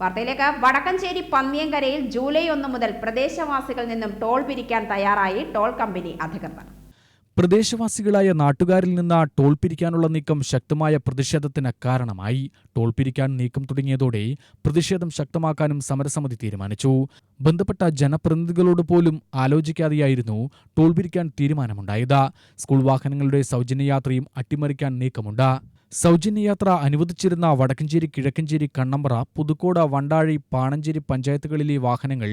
വാർത്തയിലേക്ക് വടക്കഞ്ചേരി പന്നിയങ്കരയിൽ ജൂലൈ ഒന്ന് മുതൽ പ്രദേശവാസികളിൽ നിന്നും ടോൾ പിരിക്കാൻ തയ്യാറായി ടോൾ കമ്പനി അധികൃതർ. പ്രദേശവാസികളായ നാട്ടുകാരിൽ നിന്ന് ടോൾ പിരിക്കാനുള്ള നീക്കം ശക്തമായ പ്രതിഷേധത്തിന് കാരണമായി. ടോൾ പിരിക്കാൻ നീക്കം തുടങ്ങിയതോടെ പ്രതിഷേധം ശക്തമാക്കാനും സമരസമിതി തീരുമാനിച്ചു. ബന്ധപ്പെട്ട ജനപ്രതിനിധികളോട് പോലും ആലോചിക്കാതെയായിരുന്നു ടോൾ പിരിക്കാൻ തീരുമാനമുണ്ടായത്. സ്കൂൾ വാഹനങ്ങളുടെ സൗജന്യയാത്രയും അട്ടിമറിക്കാൻ നീക്കമുണ്ട്. സൗജന്യയാത്ര അനുവദിച്ചിരുന്ന വടക്കഞ്ചേരി കിഴക്കഞ്ചേരി കണ്ണമ്പ്ര പുതുക്കോട് വണ്ടാഴി പാണഞ്ചേരി പഞ്ചായത്തുകളിലെ വാഹനങ്ങൾ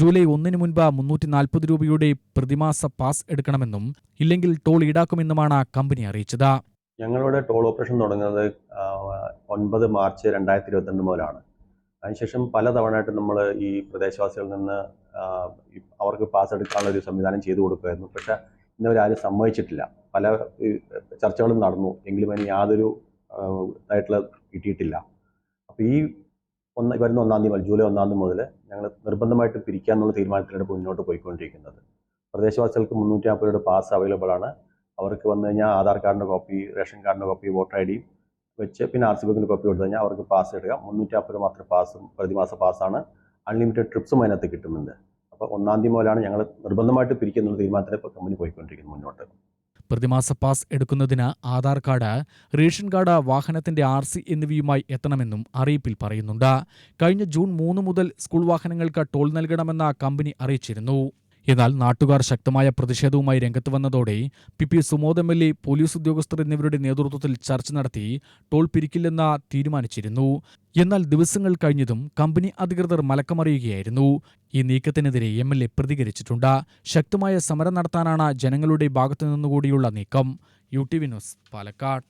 ജൂലൈ ഒന്നിന് മുൻപ് മുന്നൂറ്റി നാൽപ്പത് രൂപയുടെ പ്രതിമാസ പാസ് എടുക്കണമെന്നും ഇല്ലെങ്കിൽ ടോൾ ഈടാക്കുമെന്നുമാണ് കമ്പനി അറിയിച്ചത്. ഞങ്ങളുടെ ടോൾ ഓപ്പറേഷൻ തുടങ്ങുന്നത് ഒൻപത് മാർച്ച് രണ്ടായിരത്തി ഇരുപത്തിരണ്ട് മുതലാണ്. അതിനുശേഷം പലതവണയായിട്ട് നമ്മൾ ഈ പ്രദേശവാസികളിൽ നിന്ന് അവർക്ക് പാസ് എടുക്കാനുള്ള ഒരു സംവിധാനം ചെയ്തു കൊടുക്കുമായിരുന്നു. പക്ഷേ ഇന്നവരാരും സമ്മതിച്ചിട്ടില്ല. പല ചർച്ചകളും നടന്നു. എങ്കിലും അതിന് യാതൊരു ഇതായിട്ടുള്ള കിട്ടിയിട്ടില്ല. അപ്പോൾ ഈ ഒന്ന് വരുന്ന ഒന്നാം തീയതി ജൂലൈ ഒന്നാം തീയതി മുതൽ ഞങ്ങൾ നിർബന്ധമായിട്ട് പിരിക്കാനുള്ള തീരുമാനത്തിലാണ് ഇപ്പോൾ മുന്നോട്ട് പോയിക്കൊണ്ടിരിക്കുന്നത്. പ്രദേശവാസികൾക്ക് മുന്നൂറ്റി നാൽപ്പത് രൂപയുടെ പാസ് അവൈലബിൾ ആണ്. അവർക്ക് വന്നു കഴിഞ്ഞാൽ ആധാർ കാർഡിന്റെ കോപ്പി റേഷൻ കാർഡിന്റെ കോപ്പി വോട്ടർ ഐ ഡിയും വെച്ച് പിന്നെ ആർ സി ബുക്കിന്റെ കോപ്പി കൊടുത്തു കഴിഞ്ഞാൽ അവർക്ക് പാസ് എടുക്കുക മുന്നൂറ്റി രൂപ മാത്രം പാസും പ്രതിമാസ പാസ്സാണ് അൺലിമിറ്റഡ് ട്രിപ്സും അതിനകത്ത് കിട്ടുന്നുണ്ട്. അപ്പോൾ ഒന്നാം തീയതി മുതലാണ് ഞങ്ങൾ നിർബന്ധമായിട്ട് പിരിക്കുന്ന തീരുമാനത്തിൽ ഇപ്പോൾ കമ്പനി പോയിക്കൊണ്ടിരിക്കുന്നത് മുന്നോട്ട്. പ്രതിമാസ പാസ് എടുക്കുന്നതിന് ആധാർ കാർഡ് റേഷൻ കാർഡ് വാഹനത്തിന്റെ ആർ സി എന്നിവയുമായി എത്തണമെന്നും അറിയിപ്പിൽ പറയുന്നുണ്ട്. കഴിഞ്ഞ ജൂൺ മൂന്ന് മുതൽ സ്കൂൾ വാഹനങ്ങൾക്ക് ടോൾ നൽകണമെന്ന കമ്പനി അറിയിച്ചിരുന്നു. എന്നാൽ നാട്ടുകാർ ശക്തമായ പ്രതിഷേധവുമായി രംഗത്ത് വന്നതോടെ P P Sumod M L A police ഉദ്യോഗസ്ഥർ എന്നിവരുടെ നേതൃത്വത്തിൽ ചർച്ച നടത്തി ടോൾ പിരിക്കില്ലെന്ന തീരുമാനിച്ചിരുന്നു. എന്നാൽ ദിവസങ്ങൾ കഴിഞ്ഞതും കമ്പനി അധികൃതർ മലക്കമറിയുകയായിരുന്നു. ഈ നീക്കത്തിനെതിരെ എം എൽ എ പ്രതികരിച്ചിട്ടുണ്ട്. ശക്തമായ സമരം നടത്താനാണ് ജനങ്ങളുടെ ഭാഗത്തു നിന്നുകൂടിയുള്ള നീക്കം. U T V news Palakkad.